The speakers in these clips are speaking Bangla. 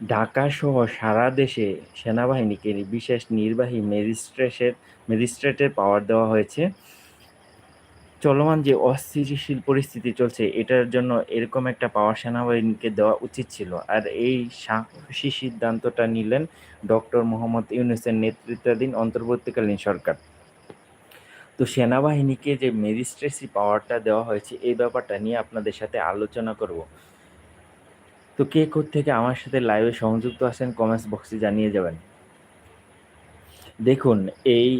ঢাকা সহ সারা দেশে সেনাবাহিনীকে বিশেষ নির্বাহী ম্যাজিস্ট্রেটের ম্যাজিস্ট্রেটের পাওয়ার দেওয়া হয়েছে। চলমান যে অস্থিতিশীল পরিস্থিতি চলছে, এটার জন্য এরকম একটা পাওয়ার সেনাবাহিনীকে দেওয়া উচিত ছিল। আর এই সাহসী সিদ্ধান্তটা নিলেন ডক্টর মোহাম্মদ ইউনুসের নেতৃত্বাধীন অন্তর্বর্তীকালীন সরকার। তো সেনাবাহিনীকে যে ম্যাজিস্ট্রেসি পাওয়ারটা দেওয়া হয়েছে, এই ব্যাপারটা নিয়ে আপনাদের সাথে আলোচনা করব। তো কে থেকে আমার সাথে লাইভে সংযুক্ত আছেন কমেন্টস বক্সে জানিয়ে যাবেন। দেখুন, এই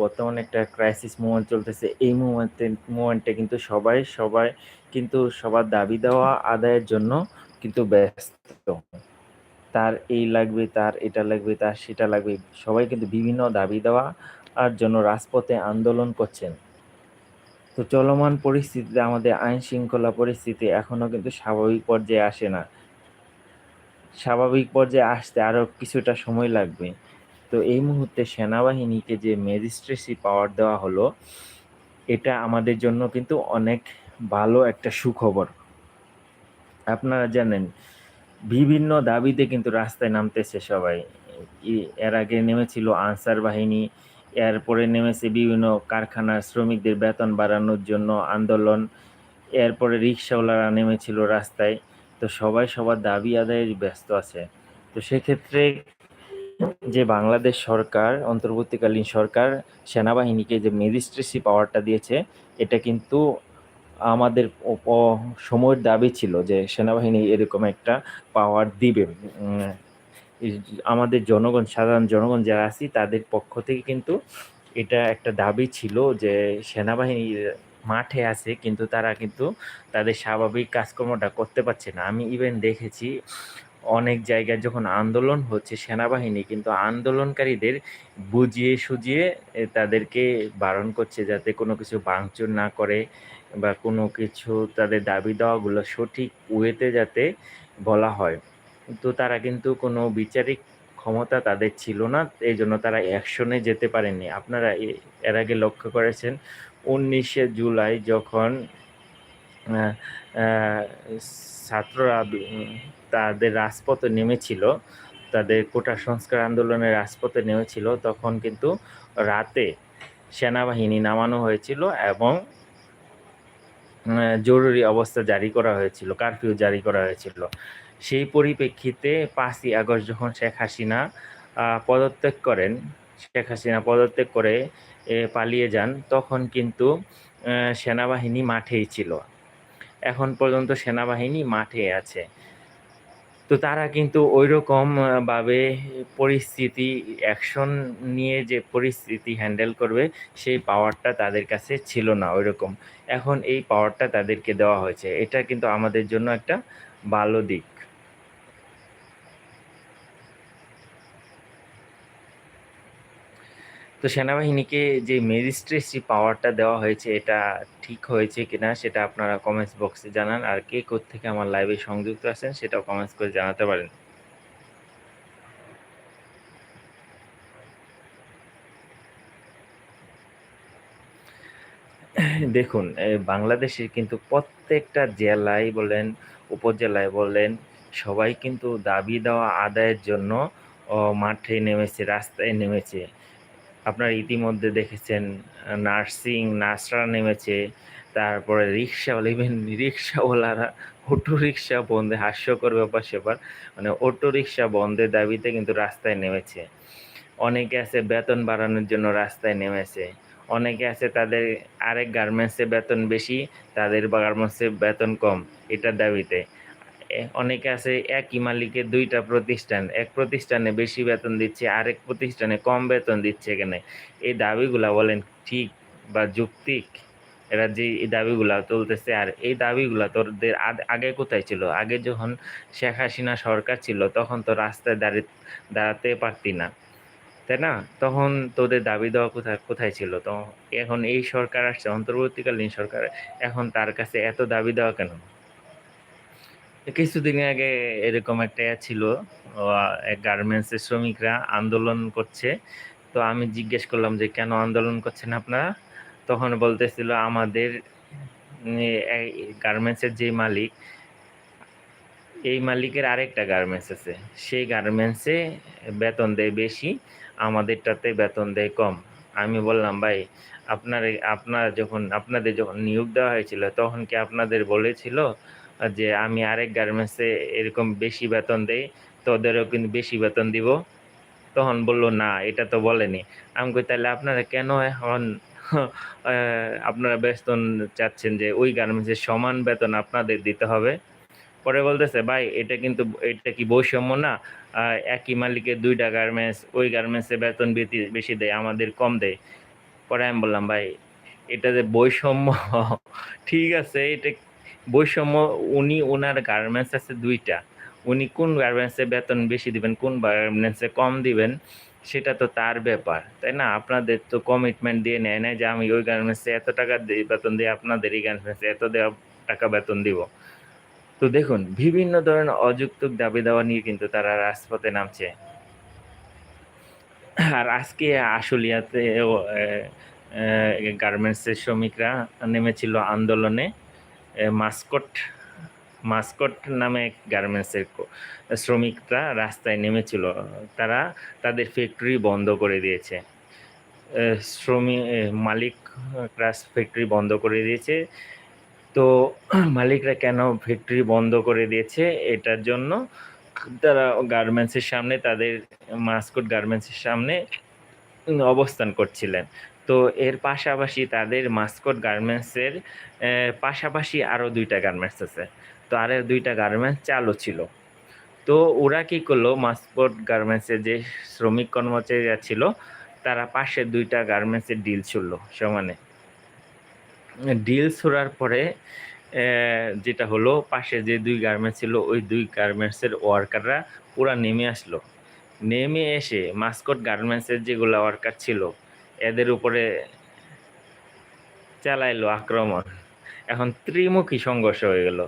বর্তমানে একটা ক্রাইসিস মুভমেন্ট চলতেছে। এই মুভমেন্টে মুভমেন্টে কিন্তু সবাই সবাই কিন্তু সবার দাবি দেওয়া, আদায়ের জন্য কিন্তু ব্যস্ত। তার এই লাগবে, তার এটা লাগবে, তার সেটা লাগবে। সবাই কিন্তু বিভিন্ন দাবি দেওয়া আর জন্য রাজপথে আন্দোলন করছেন। তো চলমান পরিস্থিতিতে, আমাদের আইন শৃঙ্খলা পরিস্থিতি এখনও কিন্তু স্বাভাবিক পর্যায়ে আসে না। স্বাভাবিক পর্যায়ে আসতে আরও কিছুটা সময় লাগবে। তো এই মুহূর্তে সেনাবাহিনীকে যে ম্যাজিস্ট্রেসি পাওয়ার দেওয়া হলো, এটা আমাদের জন্য কিন্তু অনেক ভালো একটা সুখবর। আপনারা জানেন, বিভিন্ন দাবিতে কিন্তু রাস্তায় নামতেছে সবাই। এর আগে নেমেছিল আনসার বাহিনী, এরপরে নেমেছে বিভিন্ন কারখানার শ্রমিকদের বেতন বাড়ানোর জন্য আন্দোলন, এরপরে রিক্সাওয়ালারা নেমেছিল রাস্তায়। তো সবাই সবার দাবি আদায়ে ব্যস্ত আছে। তো সেক্ষেত্রে যে বাংলাদেশ সরকার, অন্তর্বর্তীকালীন সরকার সেনাবাহিনীকে যে ম্যাজিস্ট্রেসি পাওয়ারটা দিয়েছে, এটা কিন্তু আমাদের সময়ের দাবি ছিল যে সেনাবাহিনী এরকম একটা পাওয়ার দিবে। আমাদের জনগণ, সাধারণ জনগণ যারা আছি, তাদের পক্ষ থেকে কিন্তু এটা একটা দাবি ছিল যে সেনাবাহিনীর মাঠে আছে, কিন্তু তারা কিন্তু তাদের স্বাভাবিক কাজকর্মটা করতে পারছে না। আমি ইভেন দেখেছি অনেক জায়গায় যখন আন্দোলন হচ্ছে সেনাবাহিনী, কিন্তু আন্দোলনকারীদের বুঝিয়ে সুজিয়ে তাদেরকে বারণ করছে যাতে কোনো কিছু ভাঙচুর না করে বা কোনো কিছু তাদের দাবি দেওয়াগুলো সঠিক ওয়েতে যাতে বলা হয়। তো তারা কিন্তু কোনো বিচারিক ক্ষমতা তাদের ছিল না এই জন্য তারা অ্যাকশনে যেতে পারেনি আপনারা এর আগে লক্ষ্য করেছেন উনিশে জুলাই যখন ছাত্ররা তাদের রাজপথে নেমেছিল, তাদের কোটা সংস্কার আন্দোলনের রাজপথে নেমেছিল, তখন কিন্তু রাতে সেনাবাহিনী নামানো হয়েছিল এবং জরুরি অবস্থা জারি করা হয়েছিল, কারফিউ জারি করা হয়েছিল। সেই পরিপ্রেক্ষিতে পাঁচই আগস্ট যখন শেখ হাসিনা পদত্যাগ করেন শেখ হাসিনা পদত্যাগ করে পালিয়ে যান, তখন কিন্তু সেনাবাহিনী মাঠেই ছিল। এখন পর্যন্ত সেনাবাহিনী মাঠে আছে। তো তারা কিন্তু ওই রকমভাবে পরিস্থিতি, অ্যাকশন নিয়ে যে পরিস্থিতি হ্যান্ডেল করবে, সেই পাওয়ারটা তাদের কাছে ছিল না ওই রকম এখন এই পাওয়ারটা তাদেরকে দেওয়া হয়েছে। এটা কিন্তু আমাদের জন্য একটা ভালো দিক। তো সেনাবাহিনীকে যে ম্যাজিস্ট্রেসি পাওয়ারটা দেওয়া হয়েছে, এটা ঠিক হয়েছে কিনা সেটা আপনারা কমেন্টস বক্সে জানান। আর কে থেকে আমার লাইভে সংযুক্ত আছেন সেটাও কমেন্টস করে জানাতে পারেন। দেখুন বাংলাদেশের কিন্তু প্রত্যেকটা জেলায় বলেন, উপজেলায় বলেন, সবাই কিন্তু দাবি দেওয়া আদায়ের জন্য মাঠে নেমেছে, রাস্তায় নেমেছে। আপনারা ইতিমধ্যে দেখেছেন, নার্সিং নার্সরা নেমেছে, তারপরে রিক্সাওয়ালা ইভেন রিক্সাওয়ালারা, অটো রিক্সা বন্ধে, হাস্যকর ব্যাপার সেবার মানে অটো রিক্সা বন্ধের দাবিতে কিন্তু রাস্তায় নেমেছে। অনেকে আছে বেতন বাড়ানোর জন্য রাস্তায় নেমেছে। অনেকে আছে তাদের আরেক গার্মেন্টসে বেতন বেশি, তাদের গার্মেন্টসে বেতন কম, এটার দাবিতে। অনেকে আছে একই মালিকের দুইটা প্রতিষ্ঠান। এক প্রতিষ্ঠানে বেশি বেতন দিচ্ছে, আরেক প্রতিষ্ঠানে কম বেতন দিচ্ছে এখানে। এই দাবিগুলা বলেন ঠিক বা যুক্তিক? এরা যে এই দাবিগুলা তুলতেছে, আর এই দাবিগুলা তোদের আগে কোথায় ছিল? আগে যখন শেখ হাসিনা সরকার ছিল, তখন তো রাস্তায় দাঁড়িয়ে, দাঁড়াতে পারতি না। তাই না? তখন তোদের দাবি দেওয়া কোথায় কোথায় ছিল? তো এখন এই সরকার আসছে, অন্তর্বর্তীকালীন সরকার, এখন তার কাছে এত দাবি দেওয়া কেন? কিছুদিন আগে এরকম একটা ছিল গার্মেন্টসের শ্রমিকরা আন্দোলন করছে। তো আমি জিজ্ঞেস করলাম যে, কেন আন্দোলন করছেন আপনারা? তখন বলতেছিল, আমাদের গার্মেন্টসের যে মালিক, এই মালিকের আরেকটা গার্মেন্টস আছে। সেই গার্মেন্টসে বেতন দেয় বেশি, আমাদেরটাতে বেতন দেয় কম। আমি বললাম, ভাই, আপনার আপনার যখন, আপনাদের যখন নিয়োগ দেওয়া হয়েছিল, তখন কি আপনাদের বলেছিল যে আমি আরেক গার্মেন্টসে এরকম বেশি বেতন দেই তোদেরও কিন্তু বেশি বেতন দিব। তখন বলল, না, এটা তো বলেনি। আমি কই তাহলে আপনারা কেন এখন আপনারা বেতন চাচ্ছেন যে ওই গার্মেন্টসের সমান বেতন আপনাদের দিতে হবে? পরে বলতেছে, ভাই, এটা কিন্তু, এটা কি বৈষম্য না? একই মালিকের দুইটা গার্মেন্টস ওই গার্মেন্টসে বেতন বেশি দেয়, আমাদের কম দেয়। পরে আমি বললাম, ভাই, এটা যে বৈষম্য, ঠিক আছে, এটা বৈষম্য, উনি ওনার গার্মেন্টস আছে দুইটা। উনি কোন গার্মেন্টসে বেতন বেশি দিবেন, কোন গার্মেন্টসে কম দিবেন, সেটা তো তার ব্যাপার। তাই না? আপনাদের তো কমিটমেন্ট দিয়ে নেয় না যে আমি ওই গার্মেন্টসে এত টাকা বেতন দিয়ে আপনাদের এই গার্মেন্টসে এত দেওয়া টাকা বেতন দিব। তো দেখুন, বিভিন্ন ধরনের অযৌক্তিক দাবি দেওয়া নিয়ে কিন্তু তারা রাজপথে নামছে। আর আজকে আশুলিয়াতে গার্মেন্টসের শ্রমিকরা নেমেছিল আন্দোলনে। মাস্কট মাস্কট নামে গার্মেন্টসের শ্রমিকরা রাস্তায় নেমেছিল। তারা তাদের ফ্যাক্টরি বন্ধ করে দিয়েছে। শ্রমিক মালিক ফ্যাক্টরি বন্ধ করে দিয়েছে। তো মালিকরা কেন ফ্যাক্টরি বন্ধ করে দিয়েছে? এটার জন্য তারা গার্মেন্টসের সামনে, তাদের মাস্কট গার্মেন্টসের সামনে অবস্থান করছিলেন। তো এর পাশাপাশি তাদের মাস্কট গার্মেন্টসের পাশাপাশি আরও দুইটা গার্মেন্টস আছে। তো আর দুইটা গার্মেন্টস চালু ছিল। তো ওরা কী করল, মাস্কট গার্মেন্টসের যে শ্রমিক কর্মচারীরা ছিল, তারা পাশে দুইটা গার্মেন্টসের ডিল ছুড়ল সমানে। ডিল ছোড়ার পরে যেটা হলো, পাশে যে দুই গার্মেন্টস ছিল, ওই দুই গার্মেন্টসের ওয়ার্কাররা পুরা নেমে আসলো। নেমে এসে মাস্কট গার্মেন্টসের যেগুলো ওয়ার্কার ছিল এদের উপরে চালাইলো আক্রমণ। এখন ত্রিমুখী সংঘর্ষ হয়ে গেল।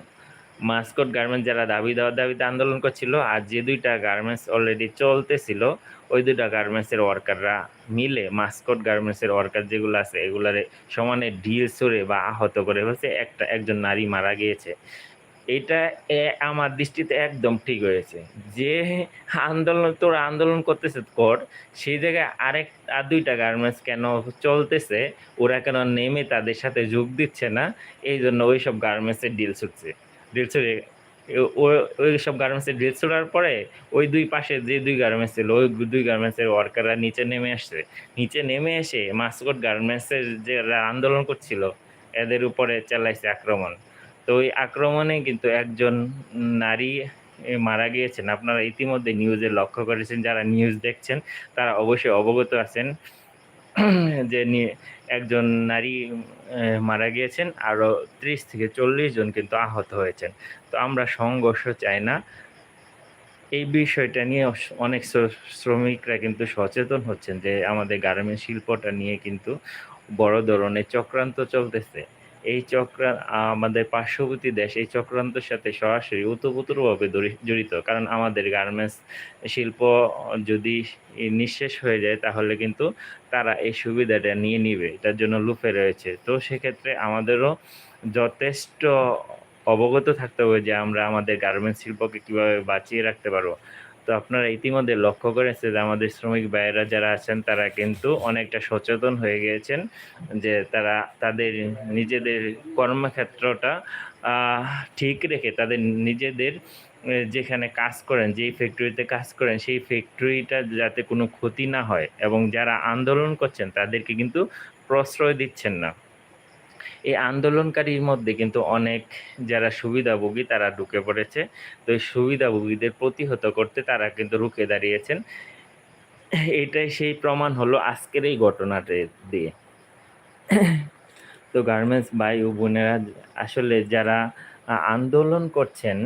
মাস্কট গার্মেন্টস যারা দাবি দেওয়ার দাবিতে আন্দোলন করছিল, আর যে দুইটা গার্মেন্টস অলরেডি চলতেছিল, ওই দুইটা গার্মেন্টসের ওয়ার্কাররা মিলে মাস্কট গার্মেন্টসের ওয়ার্কার যেগুলো আছে, এগুলারে সমানে ঢিল সরে বা আহত করে হয়েছে একটা, একজন নারী মারা গিয়েছে। এটা আমার দৃষ্টিতে একদম ঠিক হয়েছে। যে আন্দোলন, তোরা আন্দোলন করতেছে কর, সেই জায়গায় আরেক, আর দুইটা গার্মেন্টস কেন চলতেছে, ওরা কেন নেমে তাদের সাথে যোগ দিচ্ছে না, এই জন্য ওই সব গার্মেন্টসের ডিল ছুটছে। ডিল ছুটে ওই সব গার্মেন্টসের ড্রেস ছোড়ার পরে ওই দুই পাশে যে দুই গার্মেন্টস ছিল, ওই দুই গার্মেন্টসের ওয়ার্কাররা নিচে নেমে আসছে। নিচে নেমে এসে মাসকট গার্মেন্টসের যে আন্দোলন করছিল, এদের উপরে চালাইছে আক্রমণ। তো ওই আক্রমণে কিন্তু একজন নারী মারা গিয়েছেন। আপনারা ইতিমধ্যে নিউজে লক্ষ্য করেছেন, যারা নিউজ দেখছেন, তারা অবশ্যই অবগত আছেন যে একজন নারী মারা গিয়েছেন আরও ত্রিশ থেকে চল্লিশ জন কিন্তু আহত হয়েছেন। তো আমরা সংঘর্ষ চাই না। এই বিষয়টা নিয়ে অনেক শ্রমিকরা কিন্তু সচেতন হচ্ছেন যে আমাদের গার্মেন্ট শিল্পটা নিয়ে কিন্তু বড় ধরনের চক্রান্ত চলতেছে। এই চক্রা আমাদের পার্শ্ববর্তী দেশ এই চক্রান্তের সাথে সরাসরি উতপুতরভাবে জড়িত। কারণ আমাদের গার্মেন্টস শিল্প যদি নিঃশেষ হয়ে যায়, তাহলে কিন্তু তারা এই সুবিধাটা নিয়ে নিবে। এটার জন্য লুফে রয়েছে। তো সেক্ষেত্রে আমাদেরও যথেষ্ট অবগত থাকতে হবে যে আমরা আমাদের গার্মেন্টস শিল্পকে কীভাবে বাঁচিয়ে রাখতে পারব। তো আপনারা ইতিমধ্যে লক্ষ্য করেছে যে আমাদের শ্রমিক ভাইয়েরা যারা আছেন, তারা কিন্তু অনেকটা সচেতন হয়ে গিয়েছেন যে তারা তাদের নিজেদের কর্মক্ষেত্রটা ঠিক রেখে তাদের নিজেদের যেখানে কাজ করেন, যেই ফ্যাক্টরিতে কাজ করেন, সেই ফ্যাক্টরিটা যাতে কোনো ক্ষতি না হয় এবং যারা আন্দোলন করছেন তাদেরকে কিন্তু প্রশ্রয় দিচ্ছেন না। এই আন্দোলনকারীর মধ্যে কিন্তু অনেক যারা সুবিধাভোগী তারা ঢুকে পড়েছে। তো এই সুবিধাভোগীদের প্রতিহত করতে তারা কিন্তু রুখে দাঁড়িয়েছেন। এটাই সেই প্রমাণ হলো আজকের এই ঘটনাটা দিয়ে। তো গার্মেন্টস ভাই ও বোনেরা, আসলে যারা আন্দোলন করছেন,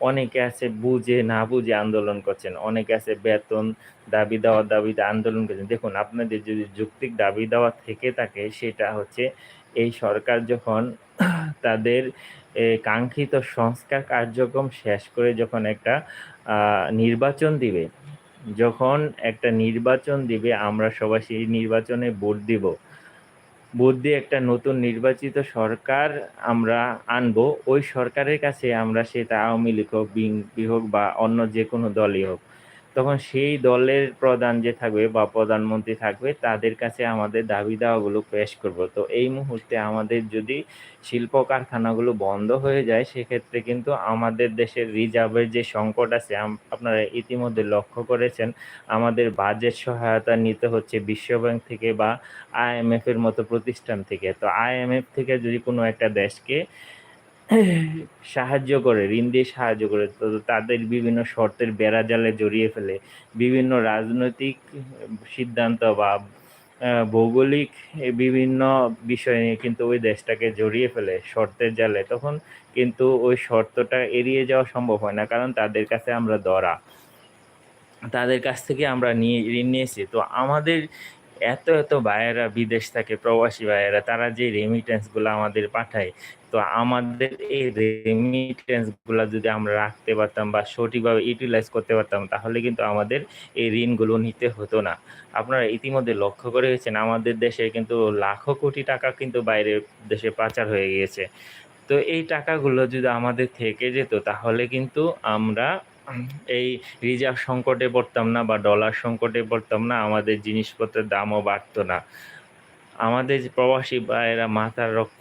অনেকে আছে বুঝে না বুঝে আন্দোলন করছেন, অনেকে আছে বেতন, দাবি দেওয়ার দাবিতে আন্দোলন করছেন। দেখুন, আপনাদের যদি যৌক্তিক দাবি দেওয়া থেকে থাকে, সেটা হচ্ছে এই সরকার যখন তাদের কাঙ্ক্ষিত সংস্কার কার্যক্রম শেষ করে যখন একটা নির্বাচন দিবে, যখন একটা নির্বাচন দিবে, আমরা সবাই সেই নির্বাচনে ভোট দিব। ভোট দিয়ে একটা নতুন নির্বাচিত সরকার আমরা আনব, ওই সরকারের কাছে আমরা সেটা আওয়ামী লীগ হোক, বিএনপি হোক বা অন্য যে কোনো দলই হোক তখন সেই দলের প্রধান যে থাকবে বা প্রধানমন্ত্রী থাকবে, তাদের কাছে আমাদের দাবি দাওয়াগুলো পেশ করব। তো এই মুহূর্তে আমাদের যদি শিল্প কারখানাগুলো বন্ধ হয়ে যায়, সেক্ষেত্রে কিন্তু আমাদের দেশের রিজার্ভের যে সংকট আছে আপনারা ইতিমধ্যে লক্ষ্য করেছেন, আমাদের বাজেট সহায়তা নিতে হচ্ছে বিশ্বব্যাংক থেকে বা আইএমএফ এর মতো প্রতিষ্ঠান থেকে। তো আইএমএফ থেকে যদি কোনো একটা দেশকে সাহায্য করে, ঋণ দিয়ে সাহায্য করে। তো তাদের বিভিন্ন শর্তের বেড়াজালে জড়িয়ে ফেলে। বিভিন্ন রাজনৈতিক সিদ্ধান্ত বা ভৌগোলিক বিভিন্ন বিষয় নিয়ে কিন্তু ওই দেশটাকে জড়িয়ে ফেলে শর্তের জালে। তখন কিন্তু ওই শর্তটা এড়িয়ে যাওয়া সম্ভব হয় না, কারণ তাদের কাছে আমরা দরা তাদের কাছ থেকে আমরা নিয়ে, ঋণ নিয়েছি। তো আমাদের এত এত ভাইয়েরা বিদেশ থাকে প্রবাসী ভাইয়েরা, তারা যে রেমিটেন্সগুলো আমাদের পাঠায়, তো আমাদের এই রেমিটেন্সগুলো যদি আমরা রাখতে পারতাম বা সঠিকভাবে ইউটিলাইজ করতে পারতাম, তাহলে কিন্তু আমাদের এই ঋণগুলো নিতে হতো না। আপনারা ইতিমধ্যে লক্ষ্য করে গেছেন আমাদের দেশে কিন্তু লাখো কোটি টাকা কিন্তু বাইরে দেশে পাচার হয়ে গিয়েছে। তো এই টাকাগুলো যদি আমাদের থেকে যেত, তাহলে কিন্তু আমরা এই রিজার্ভ সংকটে পড়তাম না বা ডলার সংকটে পড়তাম না, আমাদের জিনিসপত্রের দামও বাড়তো না। আমাদের প্রবাসী ভাইয়েরা মাথার রক্ত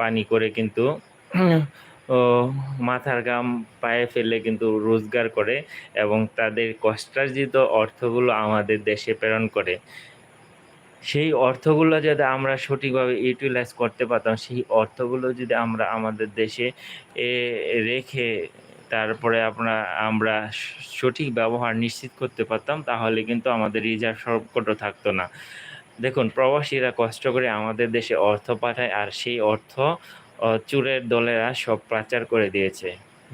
পানি করে কিন্তু মাথার গাম পায়ে ফেলে কিন্তু রোজগার করে এবং তাদের কষ্টার্জিত অর্থগুলো আমাদের দেশে প্রেরণ করে। সেই অর্থগুলো যদি আমরা সঠিকভাবে ইউটিলাইজ করতে পারতাম, সেই অর্থগুলো যদি আমরা আমাদের দেশে রেখে তারপরে আপনার আমরা সঠিক ব্যবহার নিশ্চিত করতে পারতাম, তাহলে কিন্তু আমাদের রিজার্ভ সংকটও থাকতো না। দেখুন, প্রবাসীরা কষ্ট করে আমাদের দেশে অর্থ পাঠায়, আর সেই অর্থ চুরের দলেরা সব পাচার করে দিয়েছে।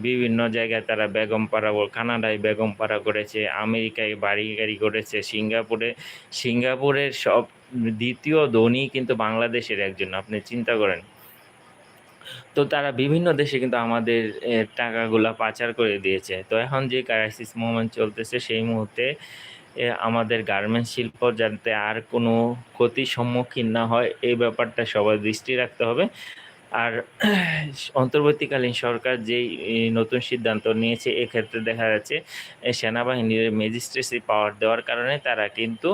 বিভিন্ন জায়গায় তারা বেগম পাড়া কানাডায় বেগম পাড়া করেছে, আমেরিকায় বাড়ি গাড়ি করেছে, সিঙ্গাপুরে, সিঙ্গাপুরের সব দ্বিতীয় ধনী কিন্তু বাংলাদেশের একজন, আপনি চিন্তা করেন। তো তারা বিভিন্ন দেশে কিন্তু আমাদের টাকাগুলো পাচার করে দিয়েছে। তো এখন যে ক্রাইসিস মুভমেন্ট চলতেছে সেই মুহূর্তে আমাদের গার্মেন্টস শিল্প যাতে আর কোনো ক্ষতির সম্মুখীন না হয়, এই ব্যাপারটা সবাই দৃষ্টি রাখতে হবে। আর অন্তর্বর্তীকালীন সরকার যেই নতুন সিদ্ধান্ত নিয়েছে, এক্ষেত্রে দেখা যাচ্ছে সেনাবাহিনীর ম্যাজিস্ট্রেসি পাওয়ার দেওয়ার কারণে তারা কিন্তু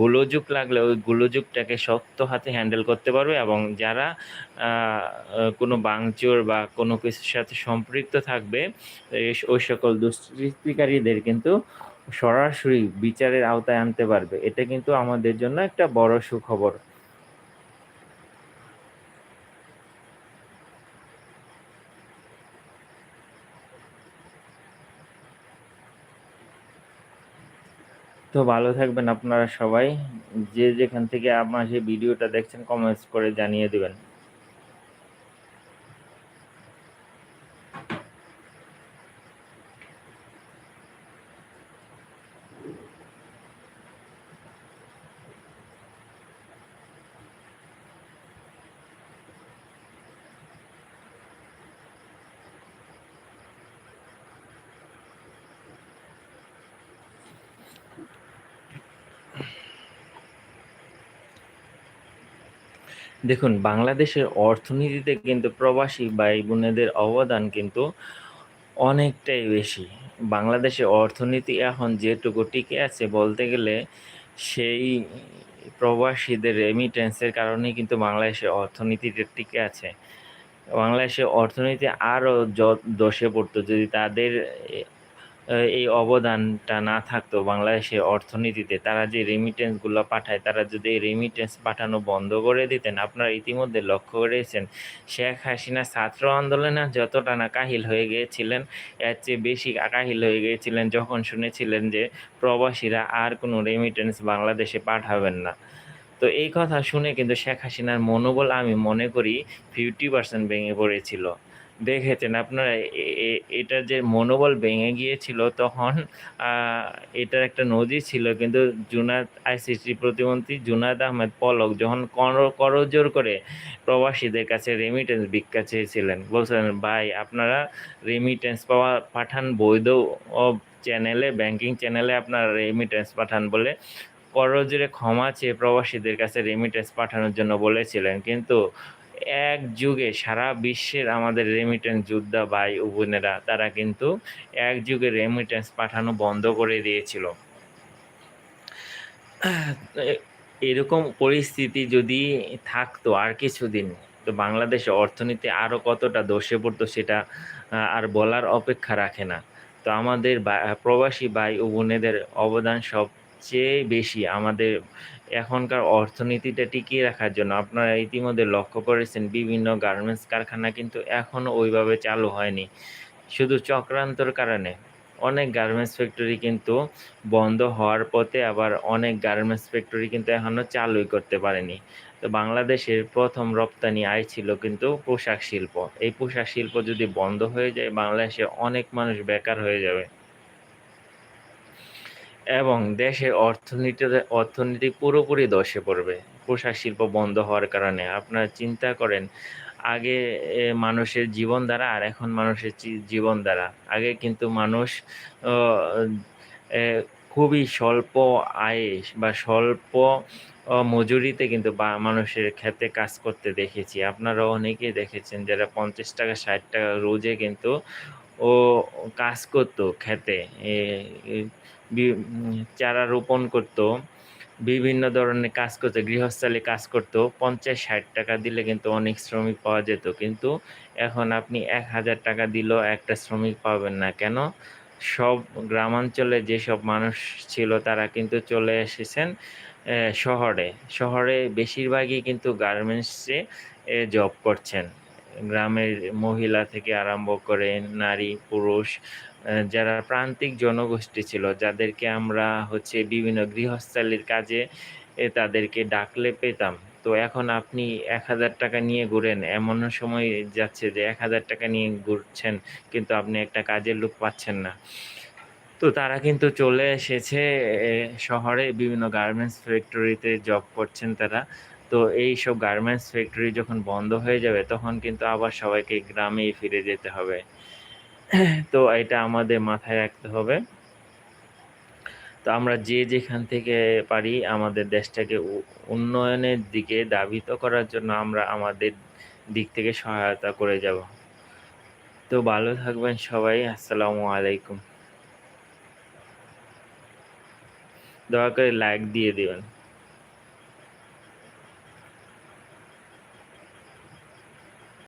গোলযোগ লাগলে ওই গোলযোগটাকে শক্ত হাতে হ্যান্ডেল করতে পারবে এবং যারা কোনো বাংচোর বা কোনো কিছুর সাথে সম্পৃক্ত থাকবে ওই সকল দুষ্কৃতিকারীদের কিন্তু সরাসরি বিচারের আওতায় আনতে পারবে। এটা কিন্তু আমাদের জন্য একটা বড় সুখবর। তো ভালো থাকবেন আপনারা সবাই। যে যেখান থেকে আপনার সেই ভিডিওটা দেখছেন কমেন্টস করে জানিয়ে দেবেন। দেখুন, বাংলাদেশের অর্থনীতিতে কিন্তু প্রবাসী ভাই বোনেদের অবদান কিন্তু অনেকটাই বেশি। বাংলাদেশের অর্থনীতি এখন যেটুকু টিকে আছে বলতে গেলে সেই প্রবাসীদের রেমিটেন্সের কারণেই কিন্তু বাংলাদেশের অর্থনীতিটা টিকে আছে। বাংলাদেশের অর্থনীতি আরও দশে পড়তো। যদি তাদের এই অবদানটা না থাকতো বাংলাদেশের অর্থনীতিতে, তারা যে রেমিটেন্সগুলো পাঠায়, তারা যদি এই রেমিটেন্স পাঠানো বন্ধ করে দিতেন, আপনারা ইতিমধ্যে লক্ষ্য করেছেন, শেখ হাসিনা ছাত্র আন্দোলনে যতটা না কাহিল হয়ে গিয়েছিলেন, এর চেয়ে বেশি কাহিল হয়ে গিয়েছিলেন যখন শুনেছিলেন যে প্রবাসীরা আর কোনো রেমিটেন্স বাংলাদেশে পাঠাবেন না। তো এই কথা শুনে কিন্তু শেখ হাসিনার মনোবল, আমি মনে করি ফিফটি পার্সেন্ট ভেঙে পড়েছিল। দেখেছেন আপনারা এটার যে মনোবল ভেঙে গিয়েছিল তখন এটার একটা নজির ছিল। কিন্তু জুনাদ আইসিসি প্রতিমন্ত্রী জুনাদ আহমেদ পলক যখন করজোর করে প্রবাসীদের কাছে রেমিটেন্স ভিক্ষা চেয়েছিলেন, বলছিলেন, ভাই, আপনারা রেমিটেন্স পাওয়া, পাঠান বৈধ চ্যানেলে ব্যাংকিং চ্যানেলে আপনারা রেমিটেন্স পাঠান বলে করজোরে ক্ষমা চেয়ে প্রবাসীদের কাছে রেমিটেন্স পাঠানোর জন্য বলেছিলেন। কিন্তু এক যুগে সারা বিশ্বের আমাদের রেমিটেন্স যোদ্ধা ভাই ও বোনেরা, তারা কিন্তু এক যুগে রেমিটেন্স পাঠানো বন্ধ করে দিয়েছিল। এরকম পরিস্থিতি যদি থাকতো আর কিছুদিন, তো বাংলাদেশের অর্থনীতি আরও কতটা দোষে পড়তো সেটা আর বলার অপেক্ষা রাখে না। তো আমাদের প্রবাসী ভাই ও বোনেদের অবদান সবচেয়ে বেশি আমাদের এখনকার অর্থনীতিটা টিকিয়ে রাখার জন্য আপনারা ইতিমধ্যে লক্ষ্য করেছেন, বিভিন্ন গার্মেন্টস কারখানা কিন্তু এখনও ওইভাবে চালু হয়নি। শুধু চক্রান্তর কারণে। অনেক গার্মেন্টস ফ্যাক্টরি কিন্তু বন্ধ হওয়ার পথে আবার অনেক গার্মেন্টস ফ্যাক্টরি কিন্তু এখনও চালুই করতে পারেনি। তো বাংলাদেশের প্রথম রপ্তানি আয় ছিল কিন্তু পোশাক শিল্প। এই পোশাক শিল্প যদি বন্ধ হয়ে যায়, বাংলাদেশে অনেক মানুষ বেকার হয়ে যাবে। এবং দেশের অর্থনীতি অর্থনীতি পুরোপুরি ধসে পড়বে। পোশাক শিল্প বন্ধ হওয়ার কারণে আপনারা চিন্তা করেন, আগে মানুষের জীবন দ্বারা আর এখন মানুষের জীবন দ্বারা আগে কিন্তু মানুষ খুবই স্বল্প আয়ে বা স্বল্প মজুরিতে কিন্তু বা মানুষের ক্ষেতে কাজ করতে দেখেছি। আপনারা অনেকেই দেখেছেন যারা পঞ্চাশ টাকা, ষাট টাকা রোজে কিন্তু, ও, কাজ করতো খেতে চারা রোপণ করতো, বিভিন্ন ধরনের কাজ করতো, গৃহস্থলে কাজ করতো, পঞ্চাশ ষাট টাকা দিলে কিন্তু অনেক শ্রমিক পাওয়া যেত, কিন্তু এখন আপনি এক হাজার টাকা দিলেও একটা শ্রমিক পাবেন না, কেন? সব গ্রামাঞ্চলে যেসব মানুষ ছিল তারা কিন্তু চলে এসেছেন শহরে। শহরে বেশিরভাগই কিন্তু গার্মেন্টসে জব করছেন। গ্রামের মহিলা থেকে আরম্ভ করে নারী, পুরুষ যারা প্রান্তিক জনগোষ্ঠী ছিল, যাদেরকে আমরা হচ্ছে বিভিন্ন গৃহস্থালির কাজে তাদেরকে ডাকলে পেতাম। তো এখন আপনি এক হাজার টাকা নিয়ে ঘুরেন এমন সময় যাচ্ছে যে এক হাজার টাকা নিয়ে ঘুরছেন, কিন্তু আপনি একটা কাজের লোক পাচ্ছেন না। তো তারা কিন্তু চলে এসেছে শহরে বিভিন্ন গার্মেন্টস ফ্যাক্টরিতে জব করছেন তারা। তো এই সব গার্মেন্টস ফ্যাক্টরি যখন বন্ধ হয়ে যাবে, তখন কিন্তু আবার সবাইকে গ্রামেই ফিরে যেতে হবে। তো এটা আমাদের মাথায় রাখতে হবে। তো আমরা যে যেখান থেকে পারি আমাদের দেশটাকে উন্নয়নের দিকে দাবিত করার জন্য আমরা আমাদের দিক থেকে সহায়তা করে যাব। তো ভালো থাকবেন সবাই, আসসালামু আলাইকুম। দয়া করে লাইক দিয়ে দিবেন।